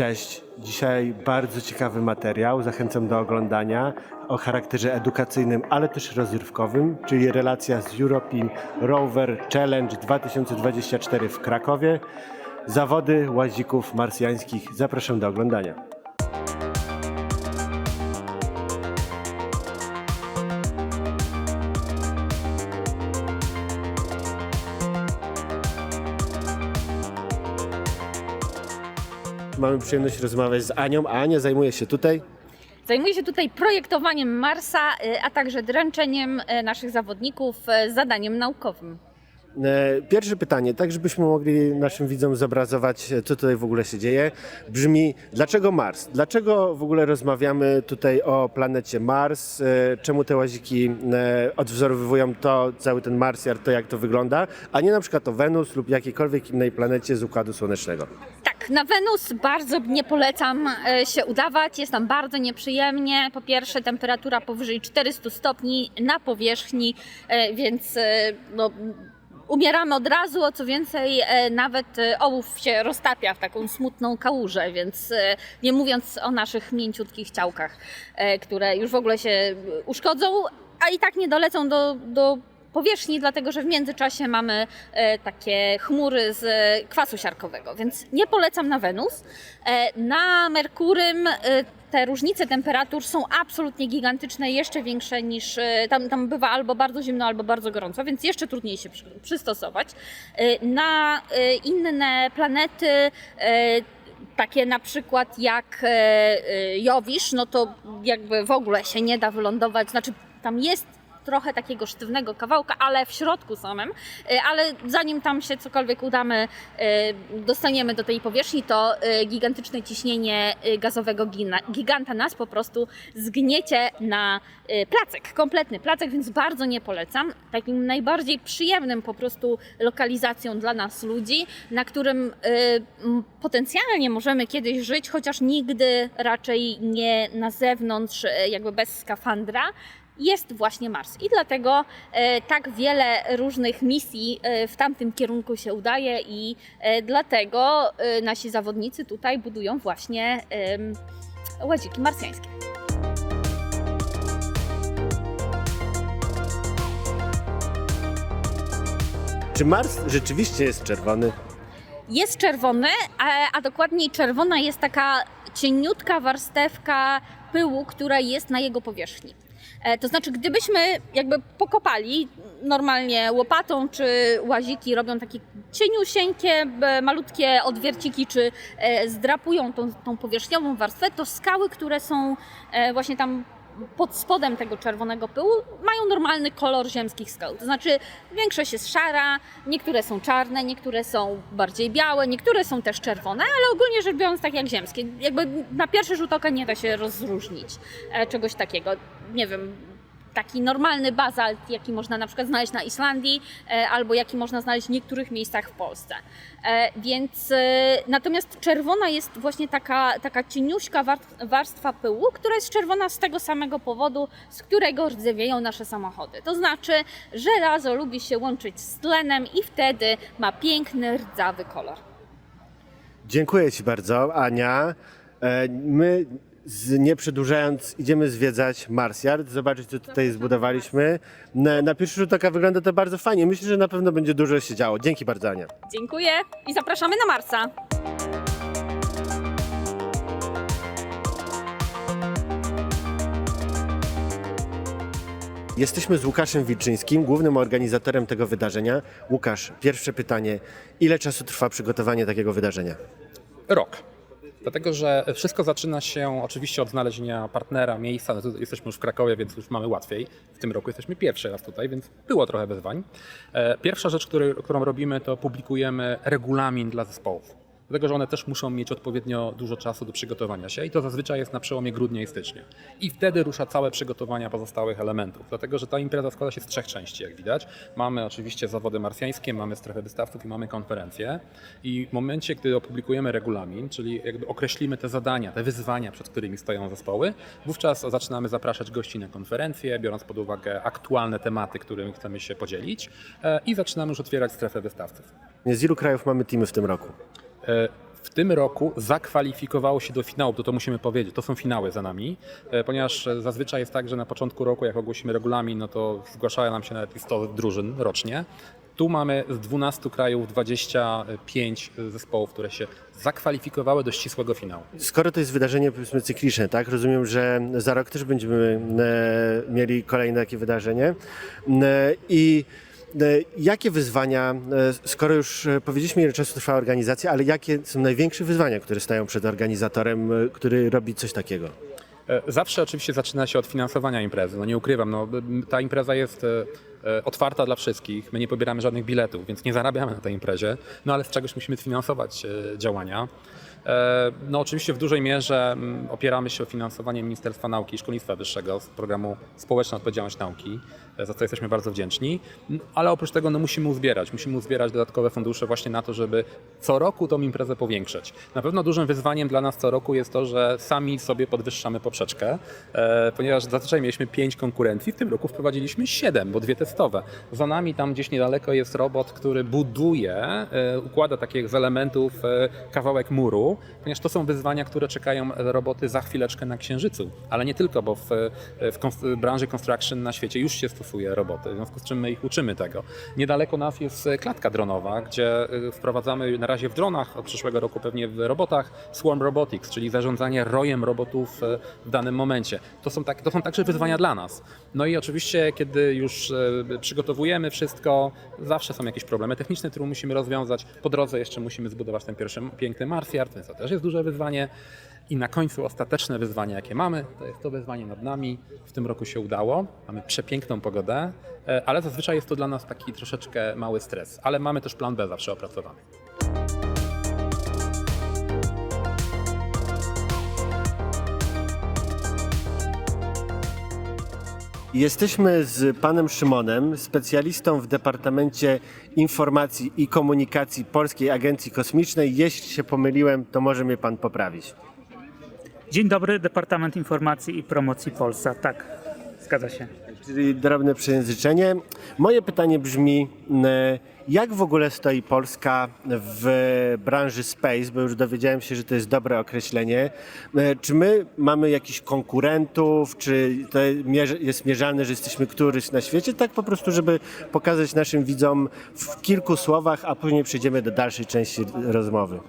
Cześć, dzisiaj bardzo ciekawy materiał, zachęcam do oglądania o charakterze edukacyjnym, ale też rozrywkowym, czyli relacja z European Rover Challenge 2024 w Krakowie. Zawody łazików marsjańskich. Zapraszam do oglądania. Mamy przyjemność rozmawiać z Anią, a Ania zajmuje się tutaj Zajmuję się tutaj projektowaniem Marsa, y, a także dręczeniem y, naszych zawodników y, zadaniem naukowym. E, Pierwsze pytanie, tak żebyśmy mogli naszym widzom zobrazować, e, co tutaj w ogóle się dzieje, brzmi, dlaczego Mars? Dlaczego w ogóle rozmawiamy tutaj o planecie Mars? E, Czemu te łaziki odwzorowują to, cały ten Marsjar, to jak to wygląda, a nie na przykład o Wenus lub jakiejkolwiek innej planecie z Układu Słonecznego? Tak, na Wenus bardzo nie polecam się udawać. Jest tam bardzo nieprzyjemnie. Po pierwsze, temperatura powyżej 400 stopni na powierzchni, więc no, umieramy od razu. A co więcej, e, nawet e, ołów się roztapia w taką smutną kałużę, więc e, nie mówiąc o naszych mięciutkich ciałkach, które już w ogóle się uszkodzą, a i tak nie dolecą do, do powierzchni, dlatego że w międzyczasie mamy e, takie chmury z e, kwasu siarkowego, więc nie polecam na Wenus. E, na Merkurym te różnice temperatur są absolutnie gigantyczne, jeszcze większe niż tam, tam bywa albo bardzo zimno, albo bardzo gorąco, więc jeszcze trudniej się przy, przystosować. Na inne planety takie na przykład jak Jowisz, no to jakby w ogóle się nie da wylądować, znaczy tam jest trochę takiego sztywnego kawałka, ale w środku samym, E, ale zanim tam się cokolwiek udamy, e, dostaniemy do tej powierzchni, to e, gigantyczne ciśnienie gazowego giganta nas po prostu zgniecie na placek, kompletny placek, więc bardzo nie polecam. Takim najbardziej przyjemnym po prostu lokalizacją dla nas ludzi, na którym potencjalnie możemy kiedyś żyć, chociaż nigdy raczej nie na zewnątrz, jakby bez skafandra, jest właśnie Mars. I dlatego e, tak wiele różnych misji e, w tamtym kierunku się udaje i e, dlatego nasi zawodnicy tutaj budują właśnie łaziki marsjańskie. Czy Mars rzeczywiście jest czerwony? Jest czerwony, a, a dokładniej czerwona jest taka cieniutka warstewka pyłu, która jest na jego powierzchni. E, To znaczy, gdybyśmy jakby pokopali normalnie łopatą, czy łaziki robią takie cieniusieńkie, malutkie odwierciki, czy e, zdrapują tą, tą powierzchniową warstwę, to skały, które są e, właśnie tam pod spodem tego czerwonego pyłu mają normalny kolor ziemskich skał. To znaczy większość jest szara, niektóre są czarne, niektóre są bardziej białe, niektóre są też czerwone, ale ogólnie rzecz biorąc tak jak ziemskie. Jakby na pierwszy rzut oka nie da się rozróżnić e, czegoś takiego. Nie wiem, taki normalny bazalt, jaki można na przykład znaleźć na Islandii, e, albo jaki można znaleźć w niektórych miejscach w Polsce. E, Więc e, natomiast czerwona jest właśnie taka, taka cieniuśka war- warstwa pyłu, która jest czerwona z tego samego powodu, z którego rdzewieją nasze samochody. To znaczy, żelazo lubi się łączyć z tlenem i wtedy ma piękny, rdzawy kolor. Dziękuję Ci bardzo, Ania. My, z, nie przedłużając, idziemy zwiedzać Marsyard, zobaczyć, co tutaj zbudowaliśmy. Na, na pierwszy rzut oka wygląda to bardzo fajnie. Myślę, że na pewno będzie dużo się działo. Dzięki bardzo, Ania. Dziękuję i zapraszamy na Marsa. Jesteśmy z Łukaszem Wilczyńskim, głównym organizatorem tego wydarzenia. Łukasz, pierwsze pytanie. Ile czasu trwa przygotowanie takiego wydarzenia? Rok. Dlatego, że wszystko zaczyna się oczywiście od znalezienia partnera, miejsca. No jesteśmy już w Krakowie, więc już mamy łatwiej. W tym roku jesteśmy pierwszy raz tutaj, więc było trochę wyzwań. E, Pierwsza rzecz, który, którą robimy, to publikujemy regulamin dla zespołów. Dlatego, że one też muszą mieć odpowiednio dużo czasu do przygotowania się i to zazwyczaj jest na przełomie grudnia i stycznia. I wtedy rusza całe przygotowania pozostałych elementów. Dlatego, że ta impreza składa się z trzech części, jak widać. Mamy oczywiście zawody marsjańskie, mamy strefę wystawców i mamy konferencję. I w momencie, gdy opublikujemy regulamin, czyli jakby określimy te zadania, te wyzwania, przed którymi stoją zespoły, wówczas zaczynamy zapraszać gości na konferencję, biorąc pod uwagę aktualne tematy, którymi chcemy się podzielić e, i zaczynamy już otwierać strefę wystawców. Z ilu krajów mamy teamy w tym roku? E, w tym roku zakwalifikowało się do finału, to to musimy powiedzieć, to są finały za nami, e, ponieważ e, zazwyczaj jest tak, że na początku roku, jak ogłosimy regulamin, no to zgłaszają nam się nawet 100 drużyn rocznie. Tu mamy z 12 krajów 25 zespołów, które się zakwalifikowały do ścisłego finału. Skoro to jest wydarzenie powiedzmy cykliczne, tak? Rozumiem, że za rok też będziemy mieli kolejne takie wydarzenie. I jakie wyzwania, e, skoro już e, powiedzieliśmy ile czasu trwa organizacja, ale jakie są największe wyzwania, które stoją przed organizatorem, e, który robi coś takiego? E, Zawsze oczywiście zaczyna się od finansowania imprezy. No nie ukrywam, no, ta impreza jest e, e, otwarta dla wszystkich. My nie pobieramy żadnych biletów, więc nie zarabiamy na tej imprezie, no ale z czegoś musimy sfinansować e, działania. E, No oczywiście w dużej mierze opieramy się o finansowanie Ministerstwa Nauki i Szkolnictwa Wyższego z programu Społeczna Odpowiedzialność Nauki, e, za co jesteśmy bardzo wdzięczni. Ale oprócz tego no, musimy uzbierać, musimy uzbierać dodatkowe fundusze właśnie na to, żeby co roku tą imprezę powiększać. Na pewno dużym wyzwaniem dla nas co roku jest to, że sami sobie podwyższamy poprzeczkę, e, ponieważ zazwyczaj mieliśmy pięć konkurencji, w tym roku wprowadziliśmy siedem, bo dwie testowe. Za nami tam gdzieś niedaleko jest robot, który buduje, e, układa takich z elementów e, kawałek muru, ponieważ to są wyzwania, które czekają roboty za chwileczkę na Księżycu, ale nie tylko, bo w, w branży construction na świecie już się stosuje roboty, w związku z czym my ich uczymy tego. Niedaleko nas jest klatka dronowa, gdzie y, wprowadzamy na razie w dronach, od przyszłego roku pewnie w robotach Swarm Robotics, czyli zarządzanie rojem robotów y, w danym momencie. To są, tak, to są także wyzwania dla nas. No i oczywiście, kiedy już przygotowujemy wszystko, zawsze są jakieś problemy techniczne, które musimy rozwiązać. Po drodze jeszcze musimy zbudować ten pierwszy piękny Marsjard, więc to też jest duże wyzwanie. I na końcu ostateczne wyzwanie, jakie mamy, to jest to wyzwanie nad nami. W tym roku się udało. Mamy przepiękną pogodę, e, ale zazwyczaj jest to dla nas taki troszeczkę mały stres. Ale mamy też plan B zawsze opracowany. Jesteśmy z panem Szymonem, specjalistą w Departamencie Informacji i Komunikacji Polskiej Agencji Kosmicznej. Jeśli się pomyliłem, to może mnie pan poprawić. Dzień dobry, Departament Informacji i Promocji Polsa. Tak, zgadza się. Czyli drobne przejęzyczenie. Moje pytanie brzmi, m, jak w ogóle stoi Polska w branży space, bo już dowiedziałem się, że to jest dobre określenie. M, Czy my mamy jakichś konkurentów, czy to jest mierzalne, że jesteśmy któryś na świecie? Tak po prostu, żeby pokazać naszym widzom w kilku słowach, a później przejdziemy do dalszej części rozmowy.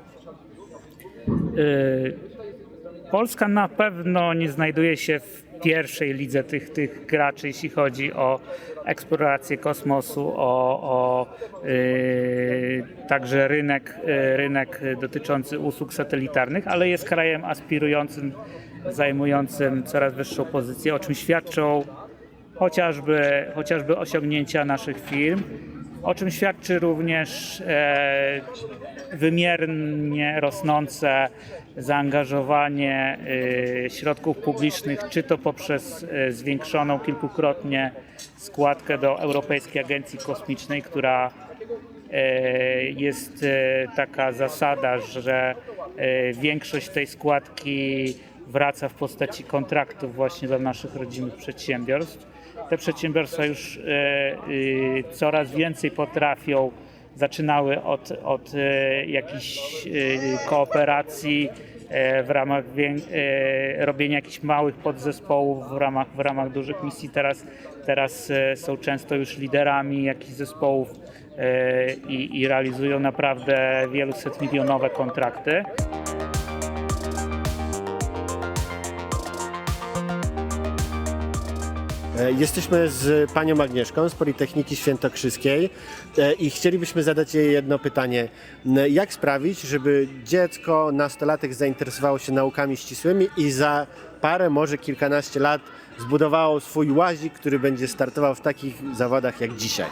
Yy, Polska na pewno nie znajduje się w pierwszej lidze tych, tych graczy, jeśli chodzi o eksplorację kosmosu, o, o yy, także rynek, yy, rynek dotyczący usług satelitarnych, ale jest krajem aspirującym, zajmującym coraz wyższą pozycję, o czym świadczą chociażby, chociażby osiągnięcia naszych firm, o czym świadczy również e, wymiernie rosnące zaangażowanie e, środków publicznych, czy to poprzez e, zwiększoną kilkukrotnie składkę do Europejskiej Agencji Kosmicznej, która e, jest e, taka zasada, że e, większość tej składki wraca w postaci kontraktów właśnie dla naszych rodzimych przedsiębiorstw. Te przedsiębiorstwa już e, y, coraz więcej potrafią, zaczynały od, od e, jakichś e, kooperacji e, w ramach e, robienia jakichś małych podzespołów w ramach, w ramach dużych misji. Teraz, teraz e, są często już liderami jakichś zespołów e, i, i realizują naprawdę wieluset milionowe kontrakty. Jesteśmy z panią Agnieszką z Politechniki Świętokrzyskiej e, i chcielibyśmy zadać jej jedno pytanie. N- Jak sprawić, żeby dziecko, nastolatek zainteresowało się naukami ścisłymi i za parę, może kilkanaście lat zbudowało swój łazik, który będzie startował w takich zawodach jak dzisiaj?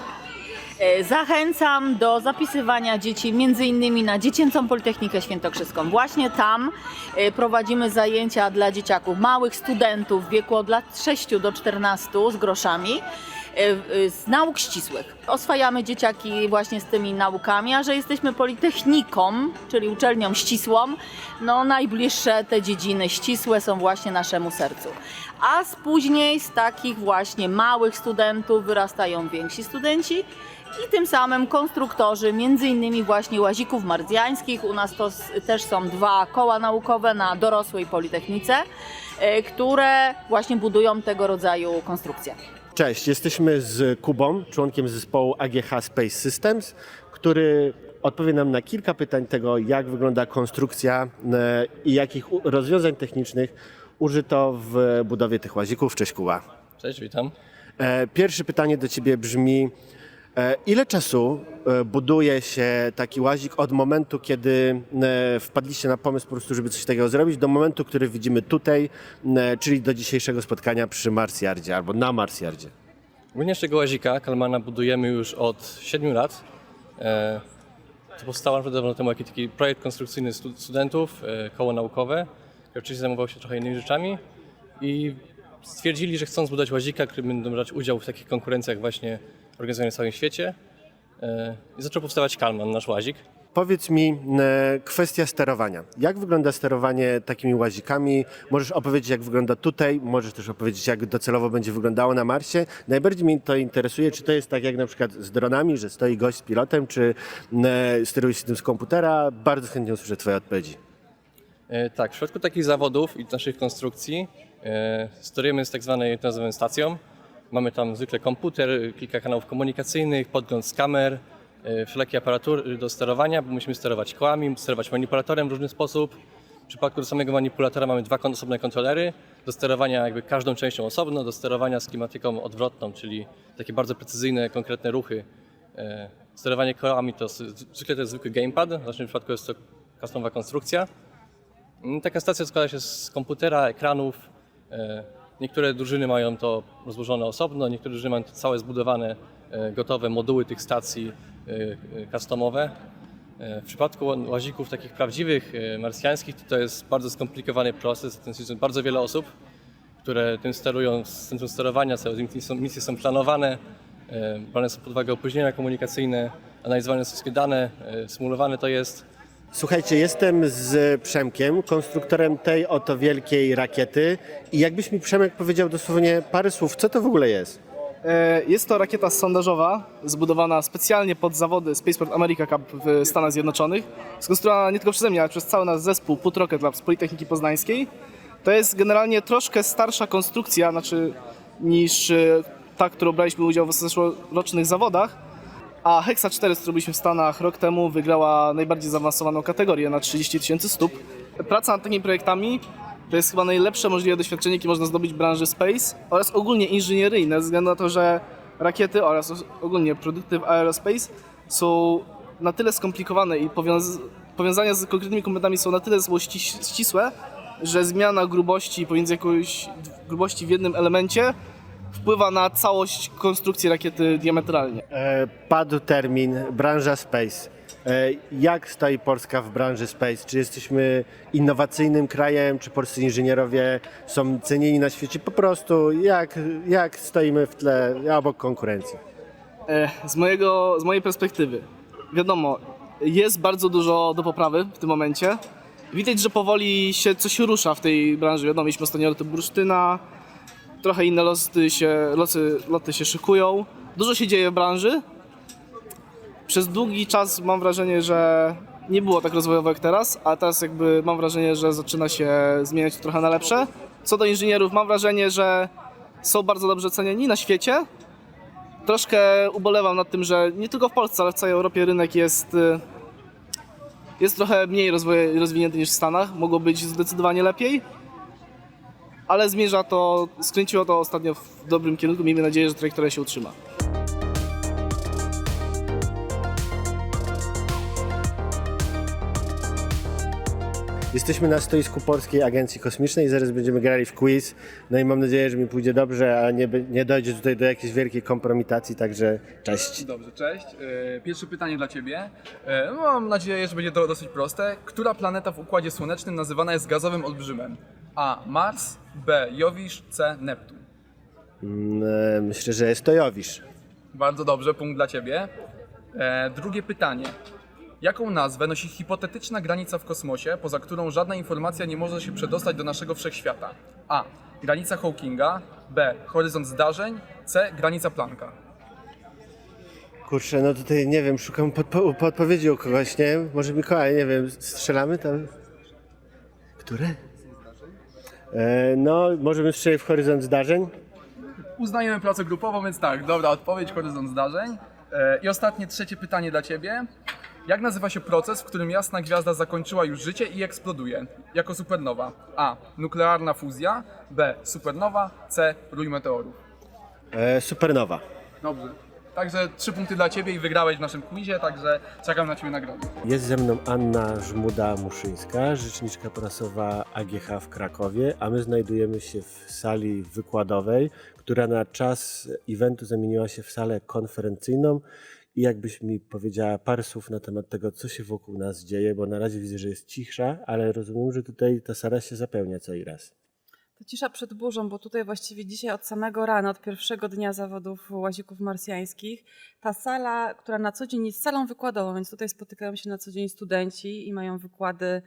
E, Zachęcam do zapisywania dzieci między innymi na Dziecięcą Politechnikę Świętokrzyską. Właśnie tam e, prowadzimy zajęcia dla dzieciaków, małych studentów w wieku od lat 6 do 14 z groszami. e, z nauk ścisłych. Oswajamy dzieciaki właśnie z tymi naukami, a że jesteśmy politechniką, czyli uczelnią ścisłą, no najbliższe te dziedziny ścisłe są właśnie naszemu sercu. A z później z takich właśnie małych studentów wyrastają więksi studenci i tym samym konstruktorzy, między innymi właśnie łazików marsjańskich. U nas to też są dwa koła naukowe na dorosłej politechnice, e, które właśnie budują tego rodzaju konstrukcje. Cześć, jesteśmy z Kubą, członkiem zespołu AGH Space Systems, który odpowie nam na kilka pytań tego, jak wygląda konstrukcja e, i jakich rozwiązań technicznych użyto w budowie tych łazików. Cześć Kuba. Cześć, witam. E, Pierwsze pytanie do Ciebie brzmi, ile czasu e, buduje się taki łazik od momentu, kiedy e, wpadliście na pomysł po prostu, żeby coś takiego zrobić, do momentu, który widzimy tutaj, e, czyli do dzisiejszego spotkania przy Marsjardzie albo na Marsjardzie? Również tego łazika Kalmana budujemy już od 7 lat. E, to powstało naprawdę dawno temu jako taki projekt konstrukcyjny stu- studentów, e, koło naukowe, które wcześniej zajmowało się trochę innymi rzeczami i stwierdzili, że chcą zbudować łazika, który będą brać udział w takich konkurencjach właśnie organizowanych w całym świecie. E, I zaczął powstawać Kalman, nasz łazik. Powiedz mi e, kwestia sterowania. Jak wygląda sterowanie takimi łazikami? Możesz opowiedzieć, jak wygląda tutaj, możesz też opowiedzieć, jak docelowo będzie wyglądało na Marsie. Najbardziej mnie to interesuje, czy to jest tak jak na przykład z dronami, że stoi gość z pilotem, czy e, steruje się tym z komputera. Bardzo chętnie usłyszę Twoje odpowiedzi. Tak, w przypadku takich zawodów i naszych konstrukcji sterujemy z tak zwanej nazywamy stacją. Mamy tam zwykle komputer, kilka kanałów komunikacyjnych, podgląd z kamer, e, wszelakie aparatury do sterowania, bo musimy sterować kołami, sterować manipulatorem w różny sposób. W przypadku do samego manipulatora mamy dwa osobne kontrolery, do sterowania jakby każdą częścią osobno, do sterowania schematyką odwrotną, czyli takie bardzo precyzyjne, konkretne ruchy. E, Sterowanie kołami to zwykle to jest zwykły gamepad, w naszym przypadku jest to customowa konstrukcja. Mm, Taka stacja składa się z komputera, ekranów. Niektóre drużyny mają to rozłożone osobno, niektóre drużyny mają to całe zbudowane, e, gotowe moduły tych stacji e, e, customowe. W przypadku ła- łazików takich prawdziwych, marsjańskich, to, jest bardzo skomplikowany proces. Ten jest bardzo wiele osób, które tym sterują z centrum sterowania, całe misje są, planowane, brane są pod uwagę opóźnienia komunikacyjne, analizowane są wszystkie dane, symulowane to jest. Słuchajcie, jestem z Przemkiem, konstruktorem tej oto wielkiej rakiety. I jakbyś mi Przemek powiedział dosłownie parę słów, co to w ogóle jest? E, Jest to rakieta sondażowa, zbudowana specjalnie pod zawody Spaceport America Cup w Stanach Zjednoczonych. Skonstruowana nie tylko przeze mnie, ale przez cały nasz zespół Put Rocket Lab z Politechniki Poznańskiej. To jest generalnie troszkę starsza konstrukcja, znaczy niż e, ta, którą braliśmy udział w zeszłorocznych zawodach. A Hexa 4, z którą byliśmy w Stanach rok temu, wygrała najbardziej zaawansowaną kategorię na 30 tysięcy stóp. Praca nad takimi projektami to jest chyba najlepsze możliwe doświadczenie, jakie można zdobyć w branży space oraz ogólnie inżynieryjne, ze względu na to, że rakiety oraz ogólnie produkty w aerospace są na tyle skomplikowane i powiąz- powiązania z konkretnymi komponentami są na tyle ścisłe, że zmiana grubości pomiędzy jakąś grubości w jednym elemencie wpływa na całość konstrukcji rakiety diametralnie. E, padł termin branża space. E, jak stoi Polska w branży space? Czy jesteśmy innowacyjnym krajem? Czy polscy inżynierowie są cenieni na świecie? Po prostu jak, jak stoimy w tle obok konkurencji? E, Z, mojego, z mojej perspektywy, wiadomo, jest bardzo dużo do poprawy w tym momencie. Widać, że powoli się coś rusza w tej branży. Wiadomo, mieliśmy ostatnio loty bursztyna, trochę inne loty się, loty, loty się szykują. Dużo się dzieje w branży. Przez długi czas mam wrażenie, że nie było tak rozwojowo jak teraz, a teraz jakby mam wrażenie, że zaczyna się zmieniać trochę na lepsze. Co do inżynierów, mam wrażenie, że są bardzo dobrze cenieni na świecie, troszkę ubolewam nad tym, że nie tylko w Polsce, ale w całej Europie rynek jest, y, jest trochę mniej rozwinięty niż w Stanach. Mogło być zdecydowanie lepiej, ale zmierza to, skręciło to ostatnio w dobrym kierunku. Miejmy nadzieję, że trajektoria się utrzyma. Jesteśmy na stoisku Polskiej Agencji Kosmicznej, zaraz będziemy grali w quiz. No i mam nadzieję, że mi pójdzie dobrze, a nie, nie dojdzie tutaj do jakiejś wielkiej kompromitacji, także cześć. Dobrze, cześć. E, Pierwsze pytanie dla Ciebie. E, no, Mam nadzieję, że będzie to dosyć proste. Która planeta w Układzie Słonecznym nazywana jest gazowym olbrzymem? A. Mars, B. Jowisz, C. Neptun. Mm, e, Myślę, że jest to Jowisz. Bardzo dobrze, punkt dla ciebie. E, drugie pytanie. Jaką nazwę nosi hipotetyczna granica w kosmosie, poza którą żadna informacja nie może się przedostać do naszego wszechświata? A. Granica Hawkinga. B. Horyzont zdarzeń. C. Granica Plancka. Kurczę, no tutaj nie wiem, szukam podpo- podpowiedzi u kogoś, nie? Może Mikołaj, nie wiem, strzelamy tam? Które? E, no, możemy strzelić w horyzont zdarzeń. Uznajemy pracę grupową, więc tak, dobra odpowiedź, horyzont zdarzeń. E, I ostatnie, trzecie pytanie dla Ciebie. Jak nazywa się proces, w którym jasna gwiazda zakończyła już życie i eksploduje jako supernowa? A. Nuklearna fuzja. B. Supernowa. C. Rój meteorów. E, supernowa. Dobrze. Także trzy punkty dla Ciebie i wygrałeś w naszym quizie, także czekam na Ciebie nagrodę. Jest ze mną Anna Żmuda-Muszyńska, rzeczniczka prasowa AGH w Krakowie, a my znajdujemy się w sali wykładowej, która na czas eventu zamieniła się w salę konferencyjną. I jakbyś mi powiedziała parę słów na temat tego, co się wokół nas dzieje, bo na razie widzę, że jest cisza, ale rozumiem, że tutaj ta sala się zapełnia co i raz. To cisza przed burzą, bo tutaj właściwie dzisiaj od samego rana, od pierwszego dnia zawodów łazików marsjańskich, ta sala, która na co dzień jest salą wykładową, więc tutaj spotykają się na co dzień studenci i mają wykłady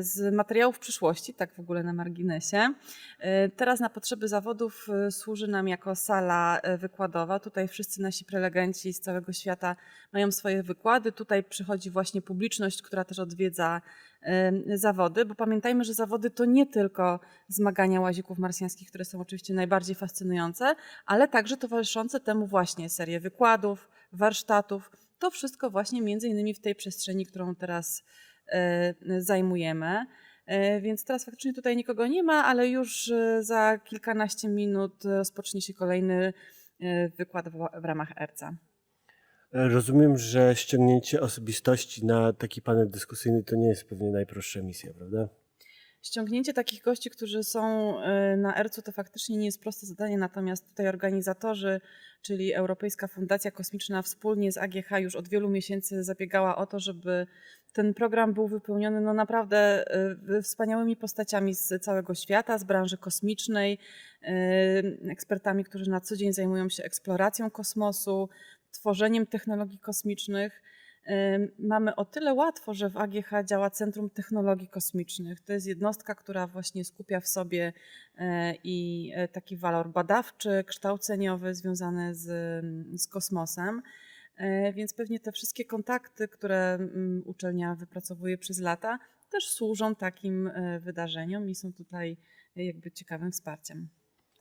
z materiałów przyszłości, tak w ogóle na marginesie. E, Teraz na potrzeby zawodów e, służy nam jako sala e, wykładowa. Tutaj wszyscy nasi prelegenci z całego świata mają swoje wykłady. Tutaj przychodzi właśnie publiczność, która też odwiedza e, zawody, bo pamiętajmy, że zawody to nie tylko zmagania łazików marsjańskich, które są oczywiście najbardziej fascynujące, ale także towarzyszące temu właśnie serie wykładów, warsztatów. To wszystko właśnie między innymi w tej przestrzeni, którą teraz e, zajmujemy. E, Więc teraz faktycznie tutaj nikogo nie ma, ale już e, za kilkanaście minut rozpocznie się kolejny e, wykład w ramach ERCA. Rozumiem, że ściągnięcie osobistości na taki panel dyskusyjny to nie jest pewnie najprostsza misja, prawda? Ściągnięcie takich gości, którzy są y, na ERC-u, to faktycznie nie jest proste zadanie, natomiast tutaj organizatorzy, czyli Europejska Fundacja Kosmiczna wspólnie z AGH już od wielu miesięcy zabiegała o to, żeby ten program był wypełniony no naprawdę y, wspaniałymi postaciami z całego świata, z branży kosmicznej, y, ekspertami, którzy na co dzień zajmują się eksploracją kosmosu, tworzeniem technologii kosmicznych. Mamy o tyle łatwo, że w AGH działa Centrum Technologii Kosmicznych. To jest jednostka, która właśnie skupia w sobie e, i e, taki walor badawczy, kształceniowy związany z, z kosmosem. E, Więc pewnie te wszystkie kontakty, które uczelnia wypracowuje przez lata, też służą takim wydarzeniom i są tutaj jakby ciekawym wsparciem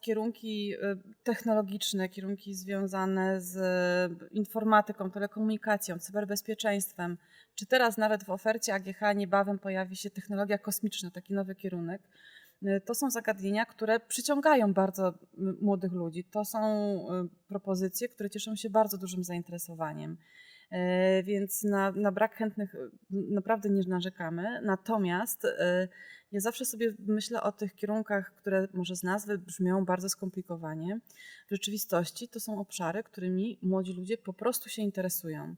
kierunki y, technologiczne, kierunki związane z y, informatyką, telekomunikacją, cyberbezpieczeństwem, czy teraz nawet w ofercie AGH niebawem pojawi się technologia kosmiczna, taki nowy kierunek. Y, To są zagadnienia, które przyciągają bardzo młodych ludzi. To są propozycje, które cieszą się bardzo dużym zainteresowaniem. E, Więc na, na brak chętnych y, naprawdę nie narzekamy. Natomiast y, ja zawsze sobie myślę o tych kierunkach, które może z nazwy brzmią bardzo skomplikowanie. W rzeczywistości to są obszary, którymi młodzi ludzie po prostu się interesują.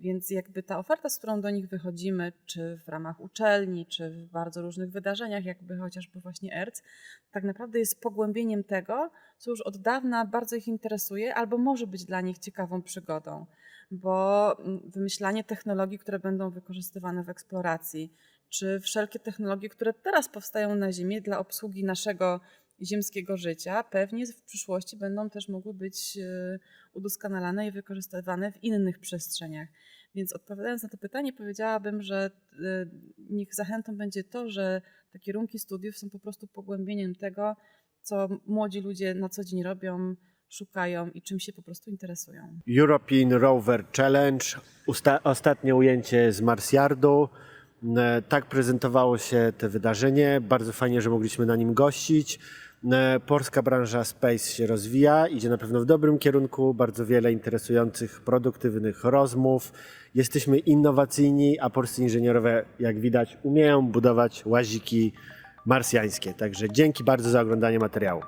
Więc jakby ta oferta, z którą do nich wychodzimy, czy w ramach uczelni, czy w bardzo różnych wydarzeniach, jakby chociażby właśnie ERC, tak naprawdę jest pogłębieniem tego, co już od dawna bardzo ich interesuje, albo może być dla nich ciekawą przygodą. Bo wymyślanie technologii, które będą wykorzystywane w eksploracji, czy wszelkie technologie, które teraz powstają na Ziemi dla obsługi naszego ziemskiego życia, pewnie w przyszłości będą też mogły być e, udoskonalane i wykorzystywane w innych przestrzeniach. Więc odpowiadając na to pytanie, powiedziałabym, że e, niech zachętą będzie to, że te kierunki studiów są po prostu pogłębieniem tego, co młodzi ludzie na co dzień robią, szukają i czym się po prostu interesują. European Rover Challenge, usta- ostatnie ujęcie z Marsjardu. E, Tak prezentowało się to wydarzenie. Bardzo fajnie, że mogliśmy na nim gościć. E, Polska branża Space się rozwija, idzie na pewno w dobrym kierunku. Bardzo wiele interesujących, produktywnych rozmów. Jesteśmy innowacyjni, a polscy inżynierowie, jak widać, umieją budować łaziki marsjańskie. Także dzięki bardzo za oglądanie materiału.